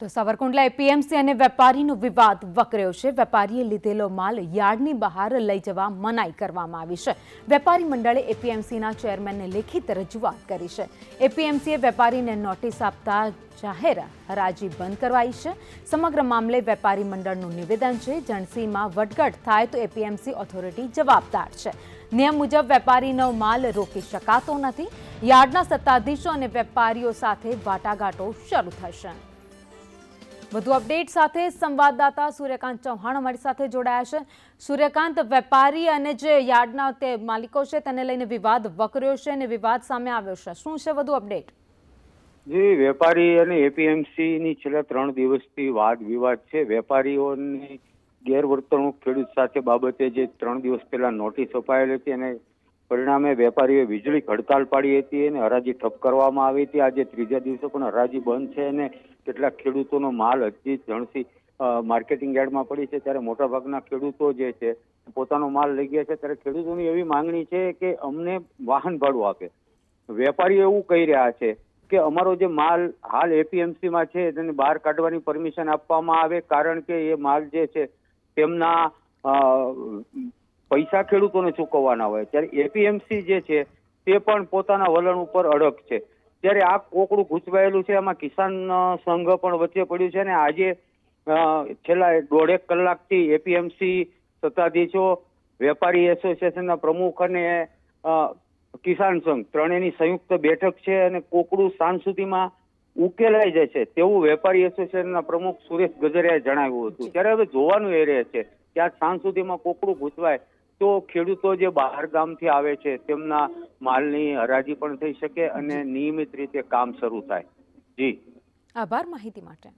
તો સાવરકુંડલા એપીએમસી અને વેપારીનો વિવાદ વકર્યો છે. વેપારીએ લીધેલો માલ યાર્ડની બહાર લઈ જવા મનાઈ કરવામાં આવી છે. વેપારી મંડળે એપીએમસીના ચેરમેનને લેખિત રજૂઆત કરી છે. એપીએમસીએ વેપારીને નોટિસ આપતા જાહેર હરાજી બંધ કરવાઈ છે. સમગ્ર મામલે વેપારી મંડળનું નિવેદન છે. જણસીમાં વટગટ થાય તો એપીએમસી ઓથોરિટી જવાબદાર છે. નિયમ મુજબ વેપારીનો માલ રોકી શકાતો નથી. યાર્ડના સત્તાધીશો અને વેપારીઓ સાથે વાટાઘાટો શરૂ થશે. વધુ અપડેટ સાથે સંવાદદાતા સૂર્યકાંત ચૌહાણ અમારી સાથે જોડાયા છે. સૂર્યકાંત, વેપારી અને જે યાર્ડના તે માલિકો છે, તેને લઈને વિવાદ વકર્યો છે અને વિવાદ સામે આવ્યો છે. શું છે વધુ અપડેટ? જી, વેપારી અને એપીએમસી ની છેલ્લા ત્રણ દિવસથી વાદ વિવાદ છે. વેપારીઓની ગેરવર્તણૂક ખેડૂત સાથે બાબતે જે ત્રણ દિવસ પહેલા નોટિસ અપાયેલી હતી અને પરિણામે વેપારીઓએ વીજળી હડતાલ પાડી હતી અને હરાજી ઠપ કરવામાં આવી હતી. આજે ત્રીજા દિવસે પણ હરાજી બંધ છે અને કેટલાક ખેડૂતોનો માલ હજી જણસી માર્કેટિંગ યાર્ડમાં પડી છે. ત્યારે મોટાભાગના ખેડૂતો જે છે પોતાનો માલ લઈ ગયા છે. ત્યારે ખેડૂતોની એવી માંગણી છે કે અમને વાહન ભાડું આપે. વેપારીઓ એવું કહી રહ્યા છે કે અમારો જે માલ હાલ એપીએમસીમાં છે, તેને બહાર કાઢવાની પરમિશન આપવામાં આવે. કારણ કે એ માલ જે છે, તેમના પૈસા ખેડૂતોને ચૂકવવાના હોય. ત્યારે એપીએમસી જે છે, તે પણ પોતાના વલણ ઉપર અડગ છે. ત્યારે આ કોકડું ગૂંચવાયેલું છે એમાં કિસાન સંઘ પણ વચ્ચે પડ્યું છે અને આજે છેલ્લા દોઢેક કલાકથી એપીએમસી સત્તાધીશો, વેપારી એસોસિએશનના પ્રમુખ અને કિસાન સંઘ ત્રણેયની સંયુક્ત બેઠક છે અને કોકડું સાંજ સુધીમાં ઉકેલાઈ જશે તેવું વેપારી એસોસિએશનના પ્રમુખ સુરેશ ગજરિયાએ જણાવ્યું હતું. ત્યારે હવે જોવાનું એ રહે છે કે આ સાંજ સુધીમાં કોકડું ગૂંચવાય તો ખેડૂતો જે બહાર ગામથી આવે છે તેમના માલની હરાજી પણ થઈ શકે અને નિયમિત રીતે કામ શરૂ થાય. જી. આભાર માહિતી માટે.